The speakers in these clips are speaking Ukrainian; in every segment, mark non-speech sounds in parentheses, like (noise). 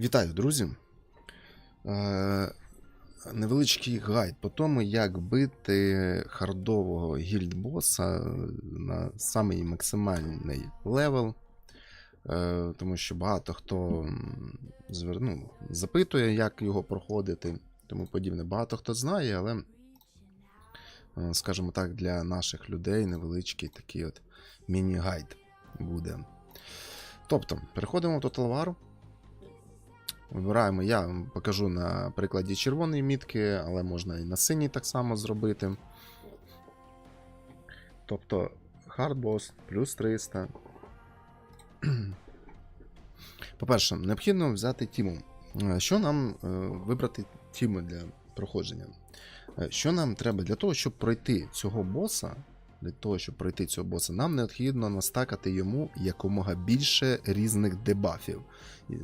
Вітаю, друзі! Е, невеличкий гайд по тому, як бити хардового гільдбоса на самий максимальний левел. Е, тому що багато хто ну, запитує, як його проходити, тому подібне. Багато хто знає, але, е, скажімо так, для наших людей невеличкий такий от міні-гайд буде. Тобто, переходимо в Total War. Вибираємо, я вам покажу на прикладі червоної мітки, але можна і на синій так само зробити. Тобто хардбос плюс 300. (clears throat) По-перше, необхідно взяти тіму. Е, Що нам е, вибрати тіму для проходження? Е, Що нам треба для того, щоб пройти цього боса? Для того, щоб пройти цього боса, нам необхідно настакати йому якомога більше різних дебафів. Е,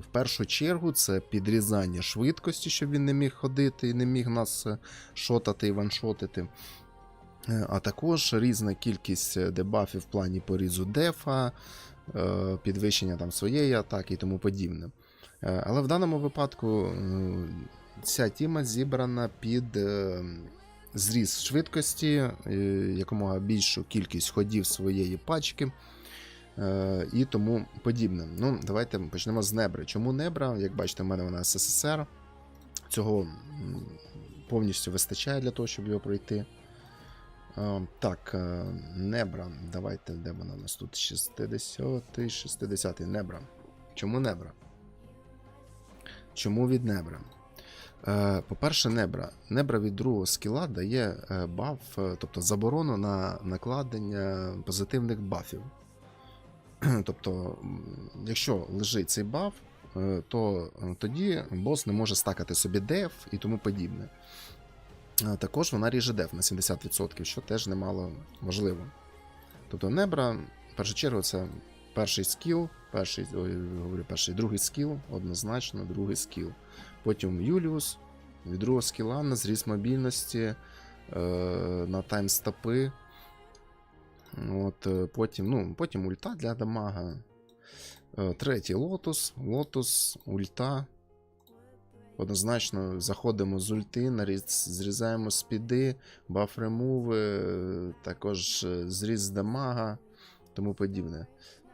В першу чергу це підрізання швидкості, щоб він не міг ходити і не міг нас е, шотати і ваншотити. Е, А також різна кількість дебафів в плані порізу дефа, підвищення там своєї атаки і тому подібне. Але в даному випадку ця тіма зібрана під зріз швидкості, е, якомога більшу кількість ходів своєї пачки е, і тому подібне. Ну, давайте почнемо з Небри. Чому Небра? Як бачите, в мене вона СССР. Цього повністю вистачає для того, щоб його пройти. Е, Так, Небра. Давайте, де вона у нас тут? 60-й, 60-й Небра. Чому Небра? Чому від Небра? Е, По-перше, Небра. Небра від другого скіла дає е, баф, е, тобто заборону на накладення позитивних бафів. (clears throat) Тобто, якщо лежить цей баф, то тоді бос не може стакати собі деф і тому подібне. Також вона ріже деф на 70%, що теж немало важливо. Тобто Небра, в першу чергу, це перший скіл, перший, ой, говорю, перший другий скіл, однозначно, другий скіл. Потім Юліус, від другого скіла на зріст мобільності, е, на таймстопи. От, е, потім, ну, потім ульта для дамага. Е, Третій лотус, лотус, ульта. Однозначно заходимо з ульти, наріз- зрізаємо спіди, баф ремуви, е, також е, зріз дамага, тому подібне.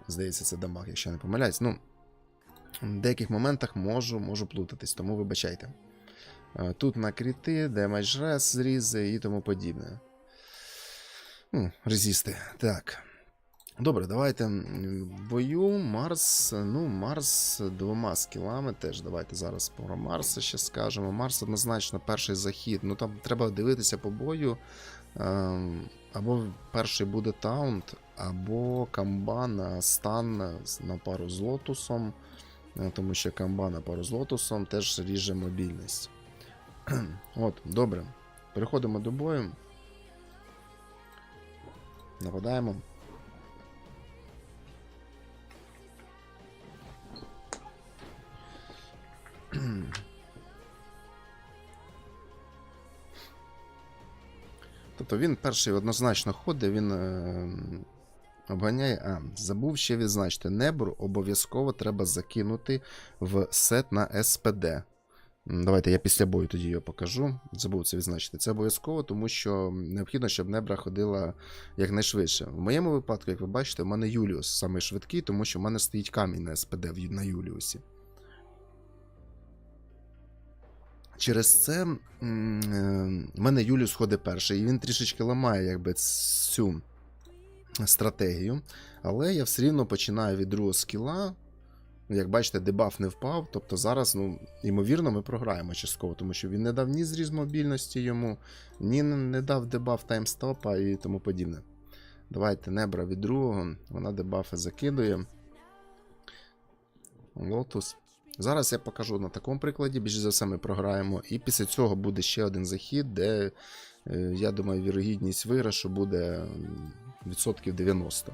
Здається, це дамаг, якщо не помиляюсь. Ну, в деяких моментах можу, можу плутатись, тому вибачайте. Е, Тут на кріти, демедж рес, зрізи і тому подібне. Ну, резісти. Так. Добре, давайте в бою Марс. Ну, Марс двома скілами теж. Давайте зараз про Марса ще скажемо. Марс однозначно перший захід. Ну там треба дивитися по бою. Ем, Або перший буде таунт, або камба на стан на пару з лотусом. Е, Тому що камба на пару з лотусом теж ріже мобільність. (clears throat) От, добре. Переходимо до бою. Нападаємо. (clears throat) Тобто він перший однозначно ходить, він е, обганяє. А, забув ще відзначити. Небру обов'язково треба закинути в сет на СПД. Давайте я після бою тоді його покажу. Забув це відзначити. Це обов'язково, тому що необхідно, щоб небра ходила якнайшвидше. В моєму випадку, як ви бачите, в мене Юліус самий швидкий, тому що в мене стоїть камінь на СПД на Юліусі. Через це е, в мене Юліус ходить перший, і він трішечки ламає якби цю стратегію. Але я все рівно починаю від другого скіла. Як бачите, дебаф не впав. Тобто зараз, ну, ймовірно, ми програємо частково, тому що він не дав ні зріз мобільності йому, ні не дав дебаф таймстопа і тому подібне. Давайте небра від другого, вона дебафи закидує. Лотус. Зараз я покажу на такому прикладі, більш за все ми програємо. І після цього буде ще один захід, де, е, я думаю, вірогідність виграшу буде відсотків 90.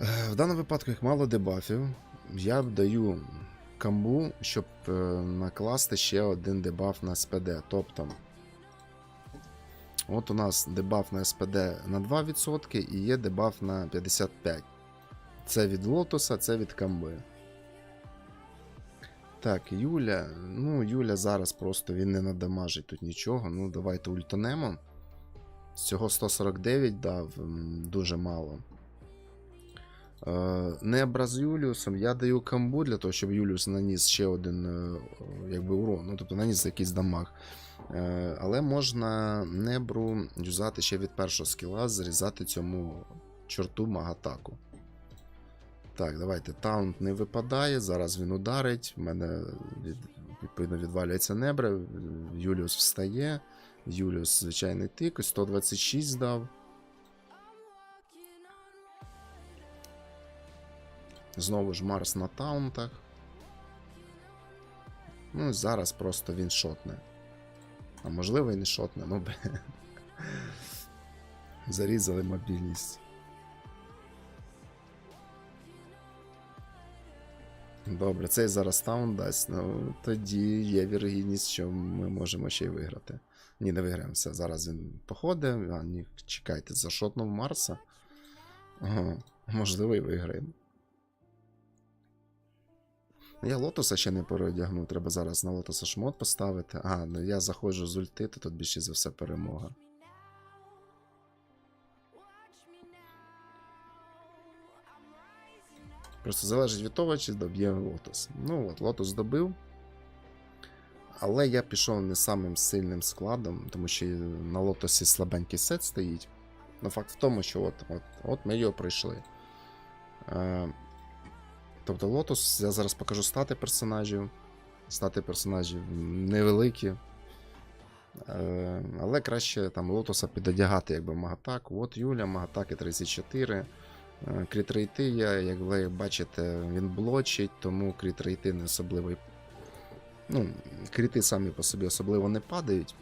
Е, В даному випадку їх мало дебафів. Я даю камбу, щоб е, накласти ще один дебаф на СПД. Тобто, от у нас дебаф на СПД на 2% і є дебаф на 55%. Це від лотоса, це від камби. Так, Юля. Ну, Юля зараз просто він не надамажить тут нічого. Ну, давайте ультанемо. Всього 149 дав, дуже мало. Е, Небра з Юліусом. Я даю камбу для того, щоб Юліус наніс ще один е, якби, урон. Ну, тобто наніс якийсь дамаг. Е, Але можна небру юзати ще від першого скіла, зрізати цьому чорту магатаку. Так, давайте. Таунт не випадає. Зараз він ударить. В мене від, відповідно відвалюється небра. Юліус встає. Юліус звичайний тик. 126 здав. Знову ж Марс на таунтах. Ну, зараз просто він шотне. А можливо і не шотне, ну бе. (laughs) Зарізали мобільність. Добре, цей зараз таун дасть. Ну, тоді є вірогідність, що ми можемо ще й виграти. Ні, не виграємо все. Зараз він походить. А, ні, чекайте, зашотнув Марса. Ага, можливо, і виграємо. Я лотоса ще не переодягнув, треба зараз на лотоса шмот поставити. А, ну я заходжу з ульти, то тут більше за все перемога. Просто залежить від того, чи доб'є лотос. Ну от, лотос добив. Але я пішов не самим сильним складом, тому що на лотосі слабенький сет стоїть. Ну, факт в тому, що от, от, от ми його пройшли. Е, Тобто Лотос, я зараз покажу стати персонажів. Стати персонажів невеликі. Е, але краще там Лотоса підодягати, якби Магатак. От Юля, Магатаки 34. Е, Крітрейти я, як ви бачите, він блочить, тому крітрейти не особливо. Ну, кріти самі по собі особливо не падають.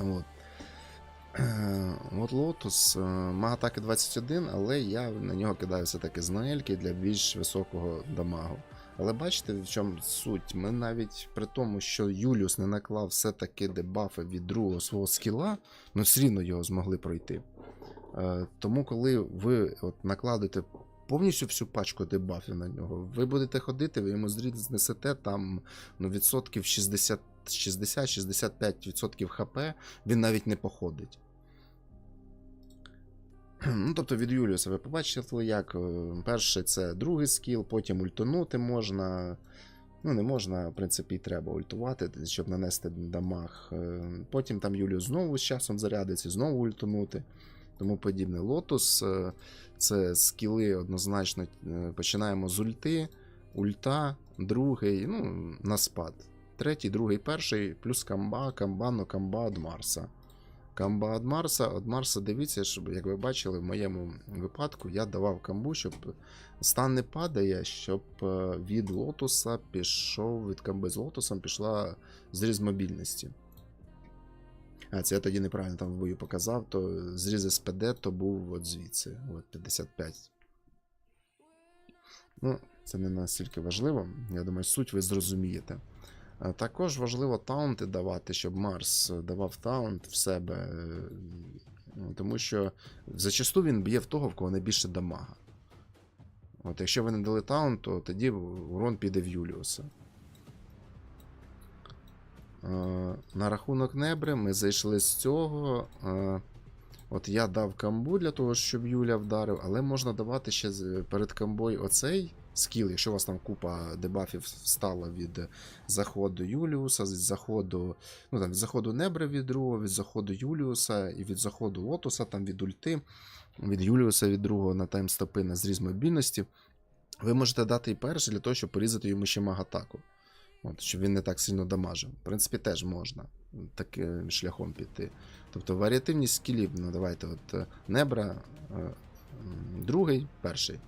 От. Е, От Lotus, Магатаки 21, але я на нього кидаю все-таки з Ноельки для більш високого дамагу. Але бачите, в чому суть? Ми навіть при тому, що Юліус не наклав все-таки дебафи від другого свого скіла, ну все рівно його змогли пройти. Е, Тому, коли ви от накладете повністю всю пачку дебафів на нього, ви будете ходити, ви йому знесете там ну, відсотків 60. 60-65% хп, він навіть не походить. (clears throat) Ну, Тобто від Юліуса ви побачили, як е, перший це другий скіл, потім ультанути можна. Ну, не можна, в принципі, і треба ультувати, щоб нанести дамаг. Е, Потім там Юліус знову з часом зарядиться, знову ультанути. Тому подібне. Лотус е, це скіли однозначно е, починаємо з ульти, ульта, другий, ну, на спад. Третій, другий, перший, плюс камба, камба, но камба від Марса. Камба від Марса, від Марса, дивіться, щоб, як ви бачили, в моєму випадку я давав камбу, щоб стан не падає, щоб е, від лотуса пішов, від камби з лотусом пішла зріз мобільності. А, це я тоді неправильно там в бою показав, то зріз СПД то був от звідси, от 55. Ну, це не настільки важливо. Я думаю, суть ви зрозумієте. Також важливо таунти давати, щоб Марс давав таунт в себе. ну, Тому що зачасту він б'є в того, в кого найбільше дамага. От Якщо ви не дали таунт, то тоді урон піде в Юліуса. Е, На рахунок небри ми зайшли з цього. Е, От я дав камбу для того, щоб Юля вдарив, але можна давати ще перед камбою оцей скіл, якщо у вас там купа дебафів встала від заходу Юліуса, від заходу, ну там від заходу Небра від другого, від заходу Юліуса і від заходу Лотуса, там від ульти, від Юліуса від другого на таймстопи на зріз мобільності. Ви можете дати і перший для того, щоб порізати йому ще магатаку. От, щоб він не так сильно дамажив. В принципі, теж можна таким шляхом піти. Тобто варіативність скілів, ну давайте, от е, Небра, е, другий, перший.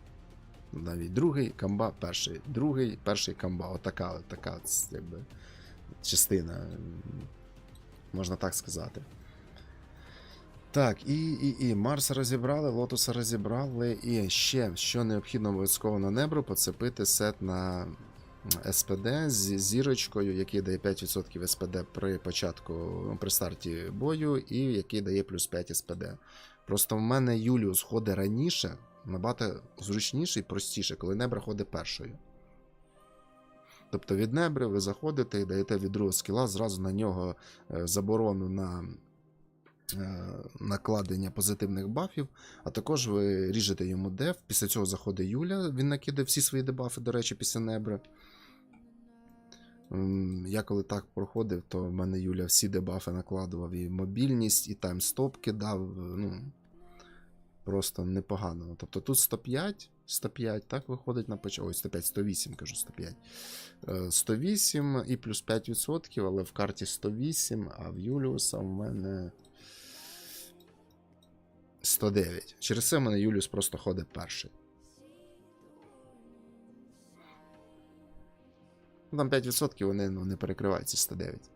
Навіть другий, камба, перший, другий, перший камба. Отака, от така якби, частина, можна так сказати. Так, і, і, і Марса розібрали, Лотуса розібрали. І ще, що необхідно обов'язково на Небру, поцепити сет на СПД з зірочкою, який дає 5% СПД при початку, при старті бою, і який дає плюс 5 СПД. Просто в мене Юліус ходить раніше, набагато зручніше і простіше, коли Небра ходить першою. Тобто від небри ви заходите і даєте від другого скіла зразу на нього е, заборону на е, накладення позитивних бафів, а також ви ріжете йому деф. Після цього заходить Юля, він накидає всі свої дебафи, до речі, після небри. Я коли так проходив, то в мене Юля всі дебафи накладував і мобільність, і таймстоп кидав. Ну, просто непогано. Тобто тут 105, 105, так виходить на початку. Ой, 105, 108, кажу 105. Е, 108 і плюс 5%, але в карті 108, а в Юліуса в мене 109. Через це в мене Юліус просто ходить перший. Ну, Там 5% вони ну, не перекривають ці 109.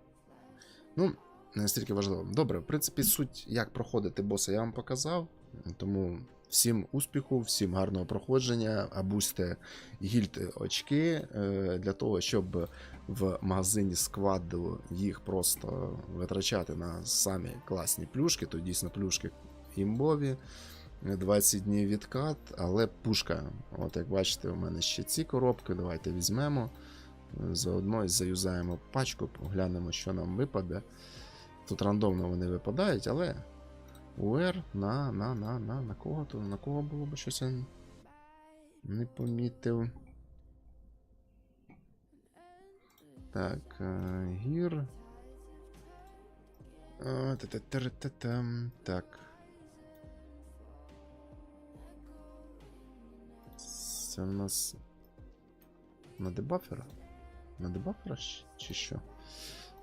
Ну, не настільки важливо. Добре, в принципі, суть, як проходити боса, я вам показав. Тому всім успіху, всім гарного проходження, абусьте гільд очки е, для того, щоб в магазині складу їх просто витрачати на самі класні плюшки, то дійсно плюшки імбові. 20 днів відкат, але пушка. От як бачите, у мене ще ці коробки. Давайте візьмемо. Заодно і заюзаємо пачку, поглянемо, що нам випаде. Тут рандомно вони випадають, але УР на на на на на кого то на кого було б щось я не помітив. Так, е, гір. Е. Так. Це у нас на дебафера? На дебафера чи що?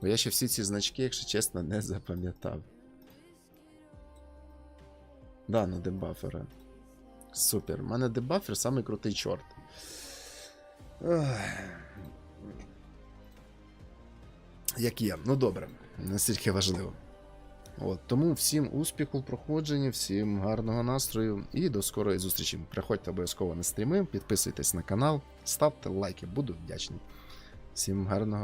Бо я ще всі ці значки, якщо чесно, не запам'ятав. Да, на дебафера. Супер. У мене дебафер самий крутий чорт. Як є. Ну добре, настільки важливо. От, тому всім успіху в проходженні, всім гарного настрою і до скорої зустрічі. Приходьте обов'язково на стріми, підписуйтесь на канал, ставте лайки, буду вдячний. Всім гарного.